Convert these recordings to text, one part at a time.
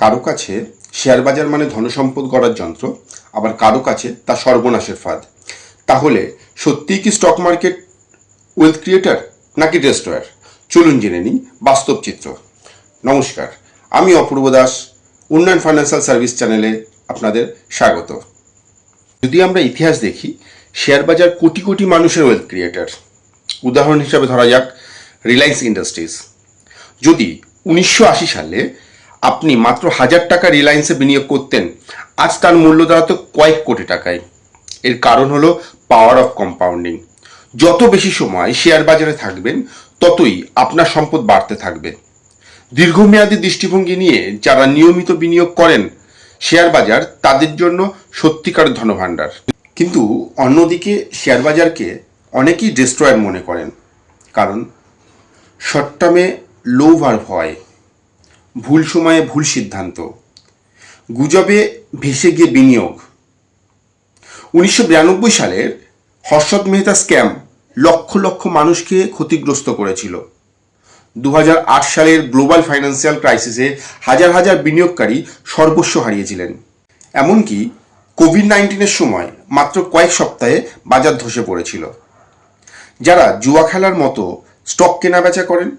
কারও কাছে শেয়ার বাজার মানে ধনসম্পদ গড়ার যন্ত্র, আবার কারও কাছে তা সর্বনাশের ফাঁদ। তাহলে সত্যিই কি স্টক মার্কেট ওয়েলথ ক্রিয়েটার নাকি ডেস্ট্রয়ার চলুন জেনে নিই বাস্তব চিত্র। নমস্কার, আমি অপূর্ব দাস, উন্নয়ন ফাইন্যান্সিয়াল সার্ভিস চ্যানেলে আপনাদের স্বাগত। যদি আমরা ইতিহাস দেখি শেয়ার বাজার কোটি কোটি মানুষের ওয়েলথ ক্রিয়েটার উদাহরণ হিসাবে ধরা যাক রিলায়েন্স ইন্ডাস্ট্রিজ যদি উনিশশো আশি সালে আপনি মাত্র হাজার টাকা রিলায়েন্সে বিনিয়োগ করতেন। আজ তার মূল্য দাঁড়াতো কয়েক কোটি টাকায়। এর কারণ হলো পাওয়ার অফ কম্পাউন্ডিং যত বেশি সময় শেয়ার বাজারে থাকবেন, ততই আপনার সম্পদ বাড়তে থাকবে। দীর্ঘমেয়াদী দৃষ্টিভঙ্গি নিয়ে যারা নিয়মিত বিনিয়োগ করেন শেয়ার বাজার তাদের জন্য সত্যিকার ধনভাণ্ডার। কিন্তু অন্যদিকে শেয়ার বাজারকে অনেকেই ডিস্ট্রয়ার মনে করেন। কারণ শর্ট টার্মে লোভ আর ভয় ভুল সময়ে ভুল সিদ্ধান্ত। গুজবে ভেসে গিয়ে বিনিয়োগ। উনিশশো বিরানব্বই সালের হর্ষদ মেহতা স্ক্যাম লক্ষ লক্ষ মানুষকে ক্ষতিগ্রস্ত করেছিল। দু হাজার আট সালের গ্লোবাল ফাইন্যান্সিয়াল ক্রাইসিসে হাজার হাজার বিনিয়োগকারী সর্বস্ব হারিয়েছিলেন। এমনকি কোভিড নাইন্টিনের সময় মাত্র কয়েক সপ্তাহে বাজার ধসে পড়েছিল। যারা জুয়া খেলার মতো স্টক কেনাবেচা করেন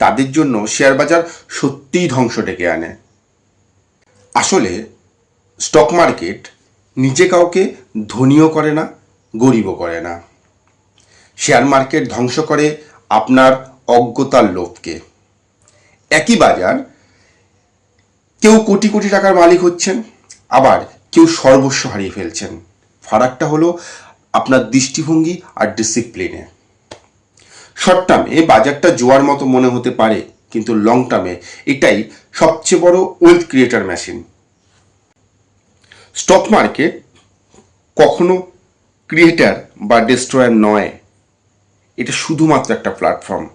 তাদের জন্য শেয়ার বাজার সত্যিই ধ্বংস ডেকে আনে। আসলে স্টক মার্কেট নিজে কাউকে ধনীও করে না, গরিবও করে না। শেয়ার মার্কেট ধ্বংস করে আপনার অজ্ঞতার লোভকে। একই বাজার কেউ কোটি কোটি টাকার মালিক হচ্ছেন, আবার কেউ সর্বস্ব হারিয়ে ফেলছেন। ফারাকটা হলো আপনার দৃষ্টিভঙ্গি আর ডিসিপ্লিনে শর্ট টার্মে বাজারটা জোয়ার মতো মনে হতে পারে, কিন্তু লং টার্মে এটাই সবচেয়ে বড় wealth creator machine stock market কখনো ক্রিয়েটার বা ডেস্ট্রয়ার নয়। এটা শুধুমাত্র একটা প্ল্যাটফর্ম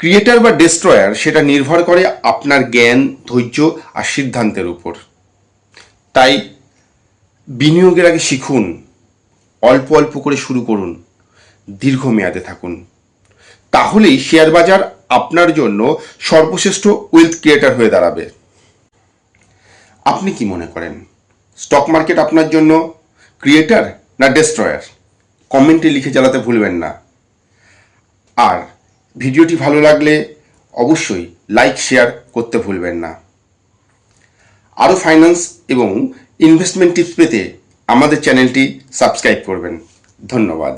ক্রিয়েটার বা ডেস্ট্রয়ার সেটা নির্ভর করে আপনার জ্ঞান, ধৈর্য আর সিদ্ধান্তের উপর। তাই বিনিয়োগের আগে শিখুন, অল্প অল্প করে শুরু করুন, দীর্ঘমেয়াদে থাকুন। তাহলেই শেয়ার বাজার আপনার জন্য সর্বশ্রেষ্ঠ ওয়েলথ ক্রিয়েটার হয়ে দাঁড়াবে। আপনি কি মনে করেন? স্টক মার্কেট আপনার জন্য ক্রিয়েটার না ডেস্ট্রয়ার কমেন্টে লিখে জ্বালাতে ভুলবেন না। আর ভিডিওটি ভালো লাগলে অবশ্যই লাইক শেয়ার করতে ভুলবেন না। আরও ফাইন্যান্স এবং ইনভেস্টমেন্ট টিপস পেতে আমাদের চ্যানেলটি সাবস্ক্রাইব করবেন। ধন্যবাদ।